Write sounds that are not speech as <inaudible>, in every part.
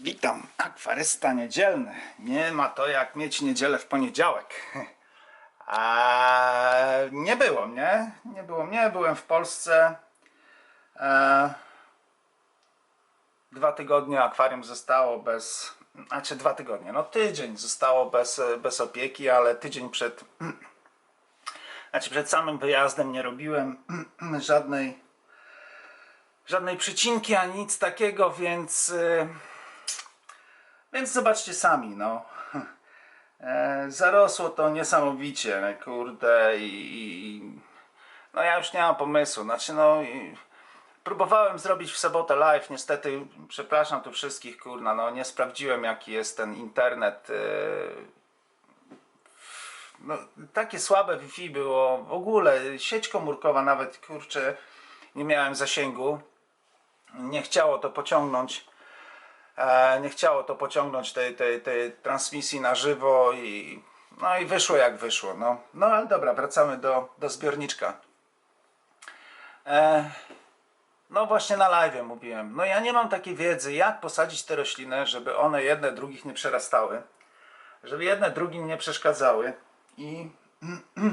Witam, akwarysta niedzielny. Nie ma to jak mieć niedzielę w poniedziałek. <laughs> A nie było mnie, nie było mnie, byłem w Polsce. E, dwa tygodnie akwarium zostało bez, znaczy dwa tygodnie, no tydzień zostało bez, bez opieki, ale tydzień przed, <clears throat> znaczy przed samym wyjazdem nie robiłem <clears throat> żadnej, żadnej przycinki ani nic takiego, więc... y, więc zobaczcie sami, no. E, zarosło to niesamowicie, kurde, i, i no ja już nie mam pomysłu. Znaczy, no, i próbowałem zrobić w sobotę live, niestety, przepraszam tu wszystkich, kurna, no nie sprawdziłem jaki jest ten internet. E, no, takie słabe Wi-Fi było, w ogóle sieć komórkowa nawet, kurczę, nie miałem zasięgu. Nie chciało to pociągnąć nie chciało to pociągnąć tej, tej, tej transmisji na żywo i no i wyszło jak wyszło. No, no ale dobra, wracamy do, do zbiorniczka. E, no właśnie na live mówiłem. No ja nie mam takiej wiedzy, jak posadzić te rośliny, żeby one jedne drugich nie przerastały, żeby jedne drugim nie przeszkadzały i <clears throat>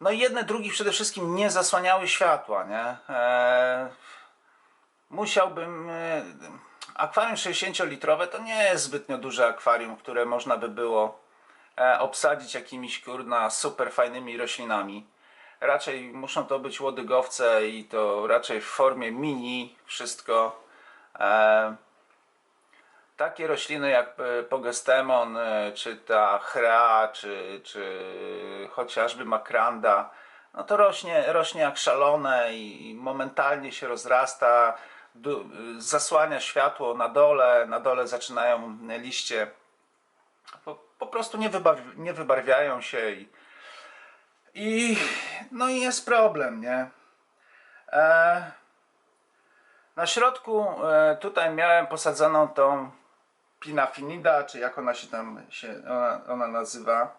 no i jedne drugich przede wszystkim nie zasłaniały światła, nie? E, musiałbym. e, Akwarium 60-litrowe to nie jest zbytnio duże akwarium, które można by było e, obsadzić jakimiś kurna super fajnymi roślinami. Raczej muszą to być łodygowce i to raczej w formie mini wszystko. E, takie rośliny jak Pogestemon, czy ta chra, czy, czy chociażby makranda, no to rośnie, rośnie jak szalone i momentalnie się rozrasta, zasłania światło na dole, na dole zaczynają liście, po, po prostu nie, wybarw- nie wybarwiają się i, i no i jest problem, nie? E, na środku e, tutaj miałem posadzoną tą pinafinida, czy jak ona się tam się, ona, ona nazywa.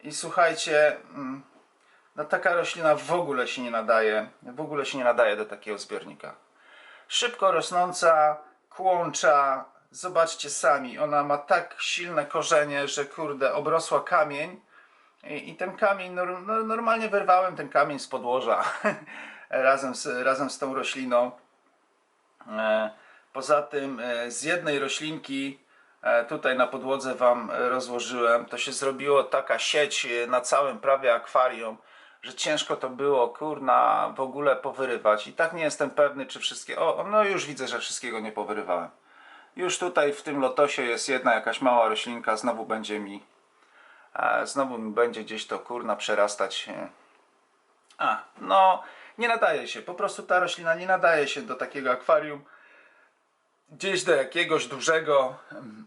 I słuchajcie, mm, no taka roślina w ogóle się nie nadaje, w ogóle się nie nadaje do takiego zbiornika. Szybko rosnąca, kłącza, zobaczcie sami, ona ma tak silne korzenie, że kurde, obrosła kamień. I, i ten kamień, nor, no, normalnie wyrwałem ten kamień z podłoża <laughs> razem, z, razem z tą rośliną. E, Poza tym e, z jednej roślinki e, tutaj na podłodze Wam rozłożyłem, to się zrobiło taka sieć na całym prawie akwarium, że ciężko to było, kurna, w ogóle powyrywać. I tak nie jestem pewny, czy wszystkie... O, no już widzę, że wszystkiego nie powyrywałem. Już tutaj w tym lotosie jest jedna jakaś mała roślinka, znowu będzie mi... e, Znowu mi będzie gdzieś to, kurna, przerastać... e, a, no nie nadaje się, po prostu ta roślina nie nadaje się do takiego akwarium. Gdzieś do jakiegoś dużego, mm,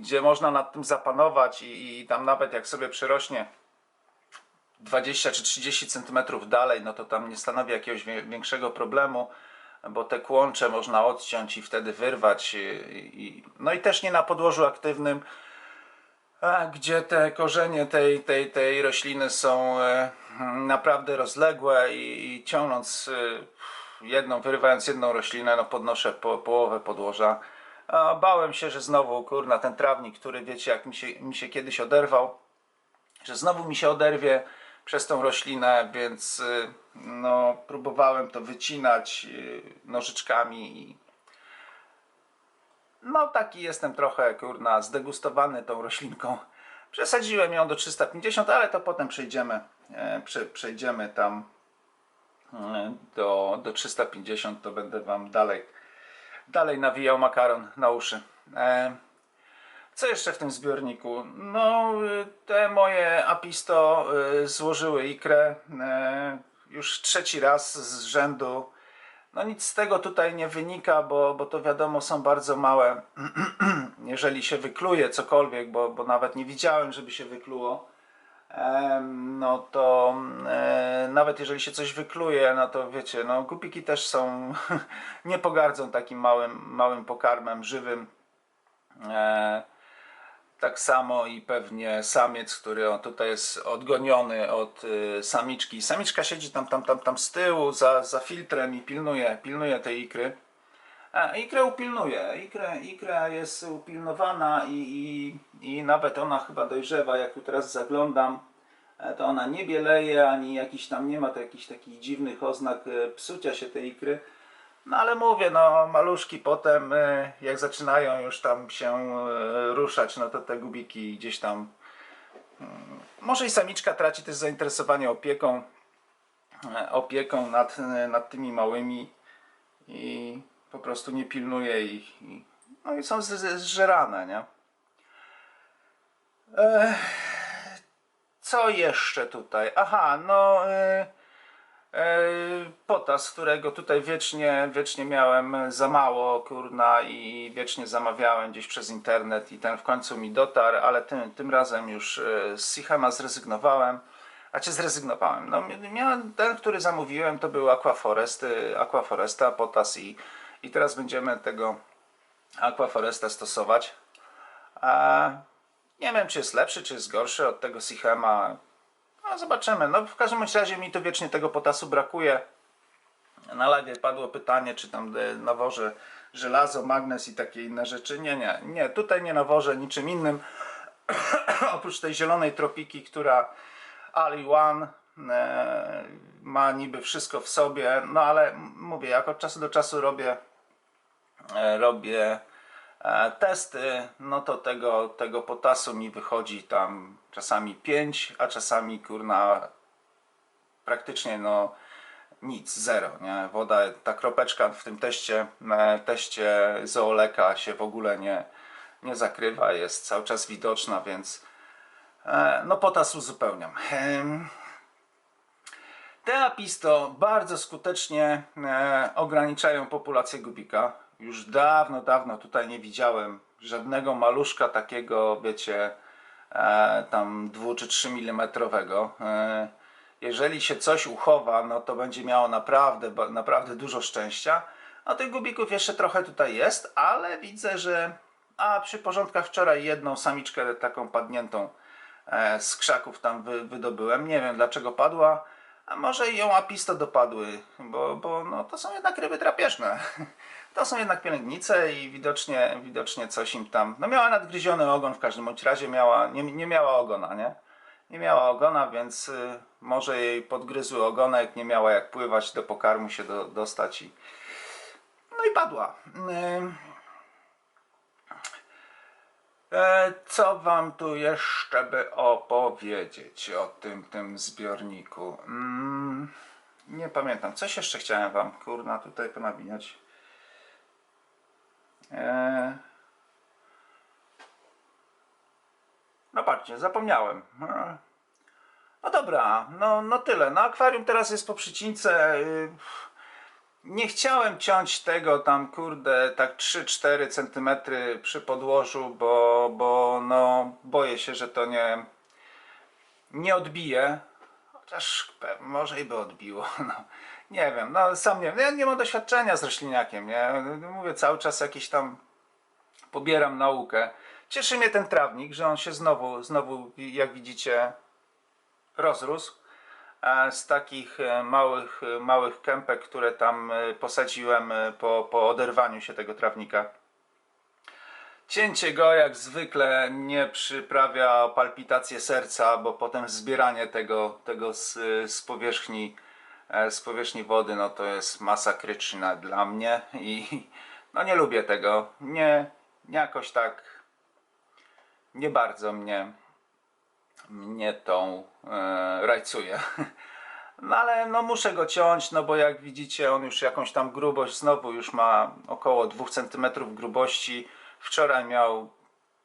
gdzie można nad tym zapanować i, i tam nawet jak sobie przyrośnie 20 czy 30 centymetrów dalej, no to tam nie stanowi jakiegoś większego problemu, bo te kłącze można odciąć i wtedy wyrwać. I, no i też nie na podłożu aktywnym, gdzie te korzenie tej, tej, tej rośliny są e, naprawdę rozległe i, i ciągnąc e, jedną, wyrywając jedną roślinę, no podnoszę po, połowę podłoża. A, bałem się, że znowu, kurna, ten trawnik, który wiecie, jak mi się, mi się kiedyś oderwał, że znowu mi się oderwie przez tą roślinę, więc y, no, próbowałem to wycinać y, nożyczkami i no taki jestem trochę kurna zdegustowany tą roślinką. Przesadziłem ją do 350, ale to potem przejdziemy, e, prze, przejdziemy tam e, do, do 350, to będę wam dalej, dalej nawijał makaron na uszy. E, co jeszcze w tym zbiorniku? No, y, te moje apisto y, złożyły ikrę e, już trzeci raz z rzędu. No nic z tego tutaj nie wynika, bo, bo to wiadomo są bardzo małe. <clears throat> Jeżeli się wykluje cokolwiek, bo, bo nawet nie widziałem, żeby się wykluło, no to e, nawet jeżeli się coś wykluje, no to wiecie, no gupiki też są, <laughs> nie pogardzą takim małym, małym pokarmem żywym. Tak samo i pewnie samiec, który o, tutaj jest odgoniony od y, samiczki. Samiczka siedzi tam, tam, tam, tam z tyłu za, za filtrem i pilnuje, pilnuje tej ikry. A, ikrę upilnuję. Ikrę, ikra jest upilnowana i, i, i nawet ona chyba dojrzewa. Jak tu teraz zaglądam, e, to ona nie bieleje, ani jakiś tam nie ma to jakichś takich dziwnych oznak e, psucia się tej ikry. No ale mówię, no maluszki potem, e, jak zaczynają już tam się e, ruszać, no to te gubiki gdzieś tam. mm, Może i samiczka traci też zainteresowanie opieką, e, opieką nad, nad tymi małymi i po prostu nie pilnuje ich. I, no i są zżerane, nie? E, co jeszcze tutaj? Aha, no. E, potas, którego tutaj wiecznie, wiecznie miałem za mało, kurna, i wiecznie zamawiałem gdzieś przez internet i ten w końcu mi dotarł, ale tym, tym razem już e, z Sichema zrezygnowałem. A czy zrezygnowałem? No, mi- miałem ten, który zamówiłem, to był Aquaforest, y, Aquaforesta, potas i, i teraz będziemy tego Aquaforesta stosować. A nie wiem, czy jest lepszy, czy jest gorszy od tego Sichema. No, zobaczymy. No, w każdym razie mi tu wiecznie tego potasu brakuje. Na live padło pytanie, czy tam e, nawożę żelazo, magnes i takie inne rzeczy. Nie, nie, nie. Tutaj nie nawożę niczym innym. <clears throat> Oprócz tej zielonej tropiki, która Ali One e, ma niby wszystko w sobie, no ale mówię, jak od czasu do czasu robię, e, robię testy, no to tego, tego potasu mi wychodzi tam czasami 5, a czasami kurna praktycznie no nic, zero, nie? Woda, ta kropeczka w tym teście, e, teście zooleka się w ogóle nie, nie zakrywa, jest cały czas widoczna, więc e, no potas uzupełniam. Te apisto bardzo skutecznie e, ograniczają populację gubika. Już dawno, dawno tutaj nie widziałem żadnego maluszka takiego, wiecie, e, tam 2 czy 3 mm. E, jeżeli się coś uchowa, no to będzie miało naprawdę, naprawdę dużo szczęścia. A tych gubików jeszcze trochę tutaj jest, ale widzę, że a przy porządkach wczoraj jedną samiczkę taką padniętą e, z krzaków tam wy, wydobyłem. Nie wiem dlaczego padła, a może ją apisto dopadły, bo, bo no, to są jednak ryby drapieżne. <laughs> To są jednak pielęgnice i widocznie, widocznie coś im tam. No miała nadgryziony ogon w każdym bądź razie, miała, nie, nie miała ogona, nie? Nie miała ogona, więc y, może jej podgryzły ogonek, nie miała jak pływać, do pokarmu się do, dostać i. No i padła. Ym. E, Co wam tu jeszcze by opowiedzieć o tym, tym zbiorniku? Mm, nie pamiętam. Coś jeszcze chciałem wam, kurna, tutaj ponawijać. E... No patrzcie, zapomniałem. E, No dobra, no, no tyle. No akwarium teraz jest po przycince. y, Nie chciałem ciąć tego tam, kurde, tak 3-4 cm przy podłożu, bo, bo no, boję się, że to nie, nie odbije. Chociaż może i by odbiło. <laughs> No, nie wiem, no sam nie wiem. Ja nie mam doświadczenia z rośliniakiem, nie? Mówię cały czas jakieś tam pobieram naukę. Cieszy mnie ten trawnik, że on się znowu, znowu jak widzicie, rozrósł e, z takich e, małych, e, małych kępek, które tam posadziłem po, po oderwaniu się tego trawnika. Cięcie go jak zwykle nie przyprawia palpitacji serca, bo potem zbieranie tego, tego z, z powierzchni z powierzchni wody, no to jest masakryczne dla mnie i no nie lubię tego. Nie, jakoś tak nie bardzo mnie mnie tą e, rajcuje. No ale no muszę go ciąć, no bo jak widzicie on już jakąś tam grubość znowu już ma około 2 cm grubości. Wczoraj miał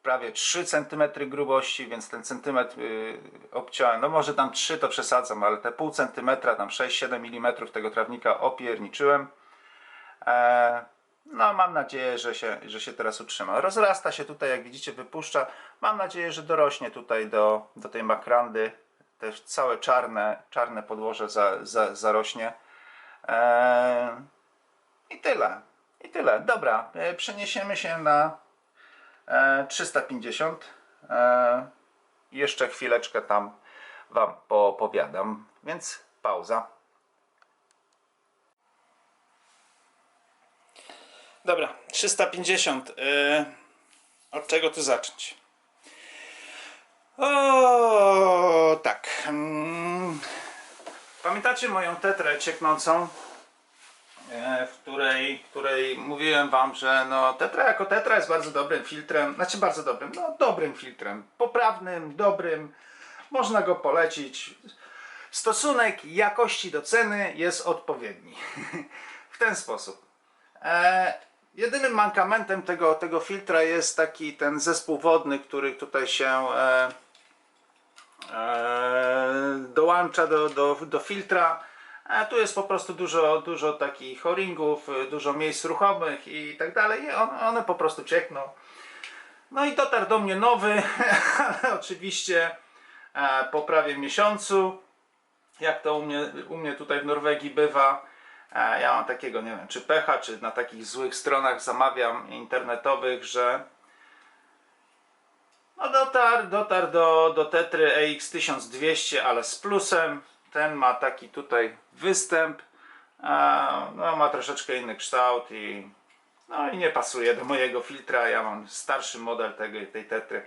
prawie 3 cm grubości, więc ten centymetr y, obciąłem. No może tam 3 to przesadzam, ale te pół centymetra, tam 6-7 mm tego trawnika opierniczyłem. E, no mam nadzieję, że się, że się teraz utrzyma. Rozrasta się tutaj, jak widzicie, wypuszcza. Mam nadzieję, że dorośnie tutaj do, do tej makrandy. Te całe czarne, czarne podłoże za, za, zarośnie. E, I tyle. I tyle. Dobra, e, przeniesiemy się na 350. E, jeszcze chwileczkę tam Wam poopowiadam, więc pauza. Dobra, 350. Yy, od czego tu zacząć? O, tak. Mm, Pamiętacie moją tetrę cieknącą? E, w której, której mówiłem wam, że no tetra jako tetra jest bardzo dobrym filtrem, znaczy bardzo dobrym, no dobrym filtrem, poprawnym, dobrym, można go polecić. Stosunek jakości do ceny jest odpowiedni. <laughs> w ten sposób. E, jedynym mankamentem tego, tego filtra jest taki ten zespół wodny, który tutaj się e, e, dołącza do, do, do filtra. A tu jest po prostu dużo, dużo takich o-ringów, dużo miejsc ruchomych i tak dalej. I one, one po prostu ciekną. No i dotarł do mnie nowy, <laughs> ale oczywiście e, po prawie miesiącu, jak to u mnie, u mnie tutaj w Norwegii bywa, e, ja mam takiego, nie wiem, czy pecha, czy na takich złych stronach zamawiam internetowych, że no dotarł, dotarł do, do Tetry EX1200, ale z plusem. Ten ma taki tutaj występ. No, ma troszeczkę inny kształt i no i nie pasuje do mojego filtra. Ja mam starszy model tego, tej Tetry.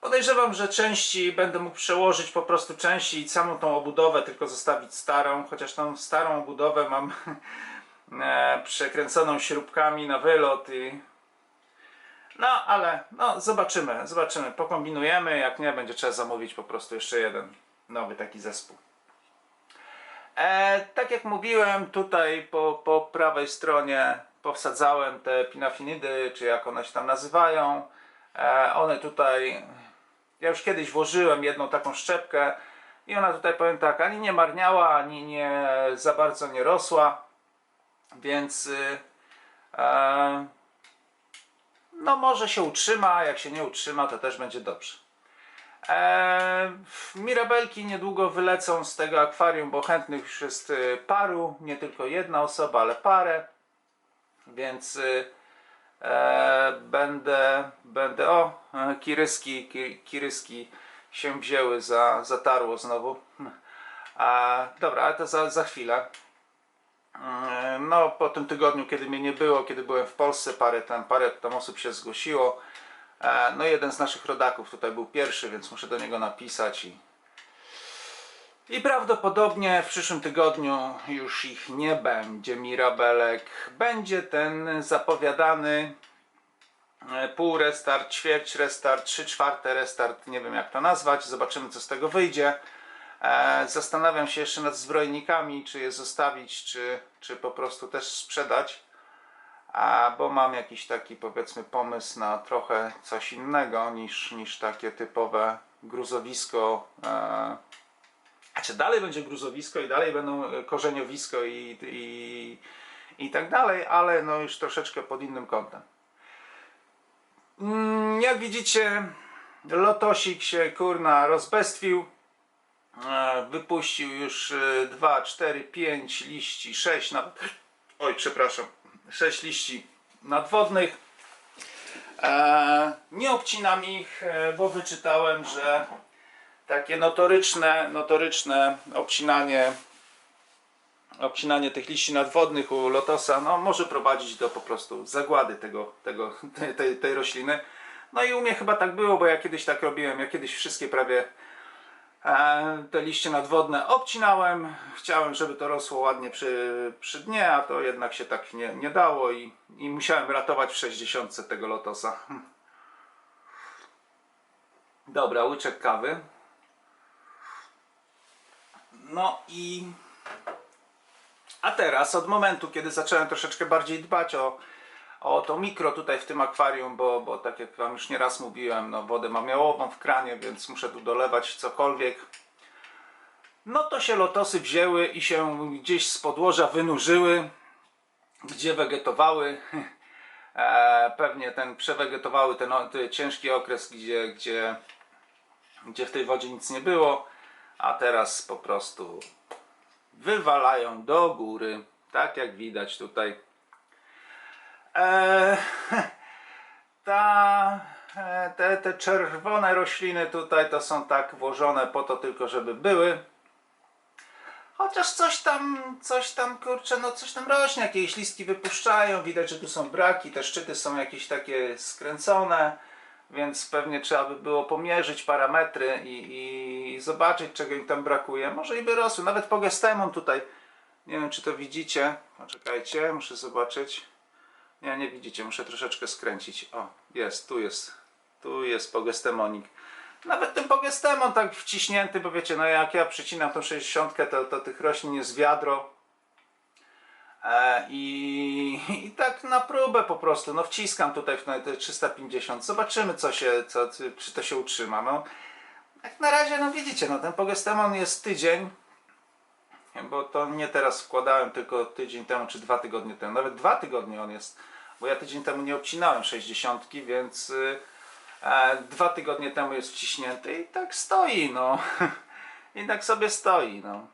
Podejrzewam, że części będę mógł przełożyć po prostu części i samą tą obudowę, tylko zostawić starą, chociaż tą starą obudowę mam <laughs> e, przekręconą śrubkami na wylot i no, ale no, zobaczymy, zobaczymy, pokombinujemy, jak nie, będzie trzeba zamówić po prostu jeszcze jeden nowy taki zespół. E, tak jak mówiłem, tutaj po, po prawej stronie powsadzałem te pinafinidy, czy jak one się tam nazywają. E, one tutaj, ja już kiedyś włożyłem jedną taką szczepkę i ona tutaj, powiem tak, ani nie marniała, ani nie za bardzo nie rosła, więc y, e, no może się utrzyma, jak się nie utrzyma, to też będzie dobrze. Eee, mirabelki niedługo wylecą z tego akwarium, bo chętnych już jest y, paru, nie tylko jedna osoba, ale parę. Więc y, e, będę, będę, o, e, kiryski, ki, kiryski się wzięły za, zatarło znowu. A, dobra, ale to za, za chwilę. E, No, po tym tygodniu, kiedy mnie nie było, kiedy byłem w Polsce, parę tam, parę tam osób się zgłosiło. E, No, jeden z naszych rodaków tutaj był pierwszy, więc muszę do niego napisać i. I prawdopodobnie w przyszłym tygodniu już ich nie będzie Mirabelek. Będzie ten zapowiadany e, pół restart, ćwierć restart, trzy czwarte restart, nie wiem jak to nazwać. Zobaczymy co z tego wyjdzie. E, Zastanawiam się jeszcze nad zbrojnikami, czy je zostawić, czy, czy po prostu też sprzedać. A, bo mam jakiś taki powiedzmy pomysł na trochę coś innego niż, niż takie typowe gruzowisko. E, znaczy dalej będzie gruzowisko i dalej będą e, korzeniowisko i, i, i tak dalej, ale no już troszeczkę pod innym kątem. Mm, Jak widzicie, lotosik się kurna rozbestwił. E, Wypuścił już 2, 4, 5 liści, 6 nawet. Oj, przepraszam. 6 liści nadwodnych. E, nie obcinam ich, e, bo wyczytałem, że takie notoryczne, notoryczne obcinanie obcinanie tych liści nadwodnych u lotosa no, może prowadzić do po prostu zagłady tego, tego, tej, tej, rośliny. No i u mnie chyba tak było, bo ja kiedyś tak robiłem. Ja kiedyś wszystkie prawie te liście nadwodne obcinałem. Chciałem, żeby to rosło ładnie przy, przy dnie, a to jednak się tak nie, nie dało i, i musiałem ratować w 60 tego lotosa. <laughs> Dobra, łyczek kawy. No i a teraz, od momentu, kiedy zacząłem troszeczkę bardziej dbać o, o to mikro tutaj w tym akwarium, bo, bo tak jak Wam już nieraz mówiłem, no wodę mam miałową w kranie, więc muszę tu dolewać cokolwiek. No to się lotosy wzięły i się gdzieś z podłoża wynurzyły, gdzie wegetowały. <laughs> E, pewnie ten przewegetowały ten, ten ciężki okres, gdzie, gdzie, gdzie w tej wodzie nic nie było, a teraz po prostu wywalają do góry, tak jak widać tutaj. E, <laughs> ta, e, te, te czerwone rośliny tutaj to są tak włożone po to tylko, żeby były. Chociaż coś tam, coś tam, kurczę, no coś tam rośnie, jakieś listki wypuszczają, widać, że tu są braki, te szczyty są jakieś takie skręcone, więc pewnie trzeba by było pomierzyć parametry i, i zobaczyć, czego im tam brakuje. Może i by rosły, nawet pogestemon tutaj, nie wiem, czy to widzicie, poczekajcie, muszę zobaczyć. Nie, nie widzicie, muszę troszeczkę skręcić. O, jest, tu jest, tu jest pogestemonik. Nawet ten pogestemon tak wciśnięty, bo wiecie, no jak ja przycinam tą 60, to, to tych roślin jest wiadro. E, i, I tak na próbę po prostu, no wciskam tutaj w te 350, zobaczymy co się, co, czy to się utrzyma. No, jak na razie, no widzicie, no ten pogestemon jest tydzień, bo to nie teraz wkładałem, tylko tydzień temu, czy dwa tygodnie temu, nawet dwa tygodnie on jest, bo ja tydzień temu nie obcinałem 60, więc y, e, dwa tygodnie temu jest wciśnięty i tak stoi, no. <laughs> I tak sobie stoi, no.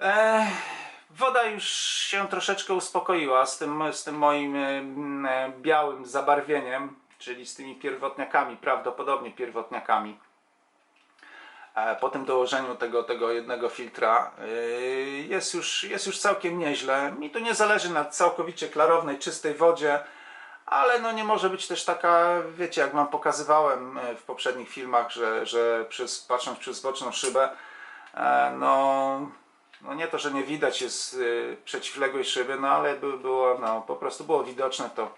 E, woda już się troszeczkę uspokoiła z tym, z tym moim m, e, białym zabarwieniem, czyli z tymi pierwotniakami, prawdopodobnie pierwotniakami. E, po tym dołożeniu tego, tego jednego filtra yy, jest już, jest już całkiem nieźle. Mi tu nie zależy na całkowicie klarownej, czystej wodzie, ale no nie może być też taka, wiecie, jak wam pokazywałem e, w poprzednich filmach, że, że przez, patrząc przez boczną szybę, e, no, no nie to, że nie widać jest przeciwległej szyby, no ale by, było, no, po prostu było widoczne to,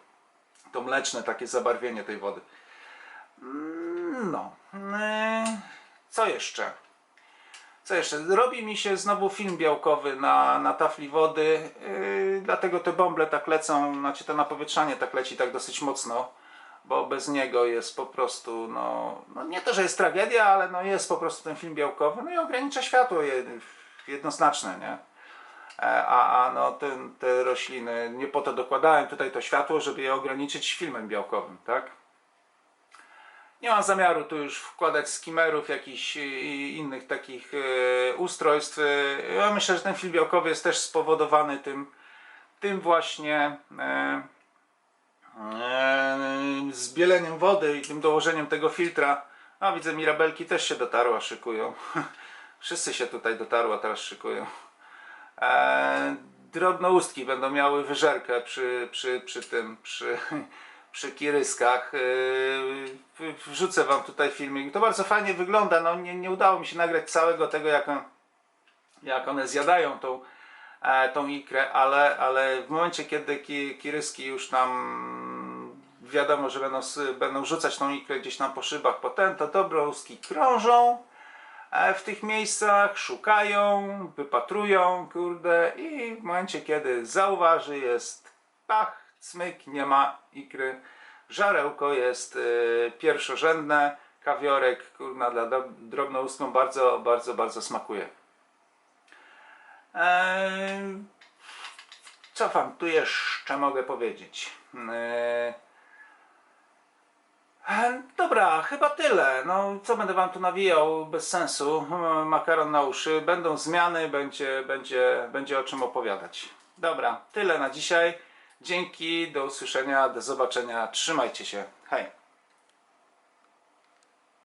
to mleczne takie zabarwienie tej wody. Mm, No. Co jeszcze? Co jeszcze? Robi mi się znowu film białkowy na, na tafli wody, yy, dlatego te bąble tak lecą, znaczy to napowietrzanie tak leci tak dosyć mocno, bo bez niego jest po prostu, no, no nie to, że jest tragedia, ale no jest po prostu ten film białkowy, no i ogranicza światło je- jednoznaczne, nie? E, A, a no te, te rośliny, nie po to dokładałem tutaj to światło, żeby je ograniczyć filmem białkowym, tak? Nie mam zamiaru tu już wkładać skimerów, jakichś innych takich y, ustrojstw. Y, Ja myślę, że ten film białkowy jest też spowodowany tym, tym właśnie e, e, zbieleniem wody i tym dołożeniem tego filtra. A widzę, mirabelki też się dotarła, szykują. <laughs> Wszyscy się tutaj dotarła, teraz szykują. E, drobnoustki będą miały wyżerkę przy, przy, przy tym, przy, przy kiryskach. W- wrzucę wam tutaj filmik. To bardzo fajnie wygląda. No, nie, nie udało mi się nagrać całego tego, jak, on, jak one zjadają tą, e, tą ikrę, ale, ale w momencie, kiedy ki, kiryski już tam wiadomo, że będą, będą rzucać tą ikrę gdzieś tam po szybach potem, to dobroustki krążą e, w tych miejscach, szukają, wypatrują, kurde, i w momencie, kiedy zauważy, jest pach, cmyk, nie ma ikry, żarełko jest e, pierwszorzędne, kawiorek, kurna, dla drobnoustką bardzo, bardzo, bardzo smakuje. Eee, co wam tu jeszcze mogę powiedzieć? Eee, Dobra, chyba tyle. No, co będę wam tu nawijał bez sensu? Makaron na uszy. Będą zmiany, będzie, będzie, będzie o czym opowiadać. Dobra, tyle na dzisiaj. Dzięki, do usłyszenia, do zobaczenia. Trzymajcie się. Hej.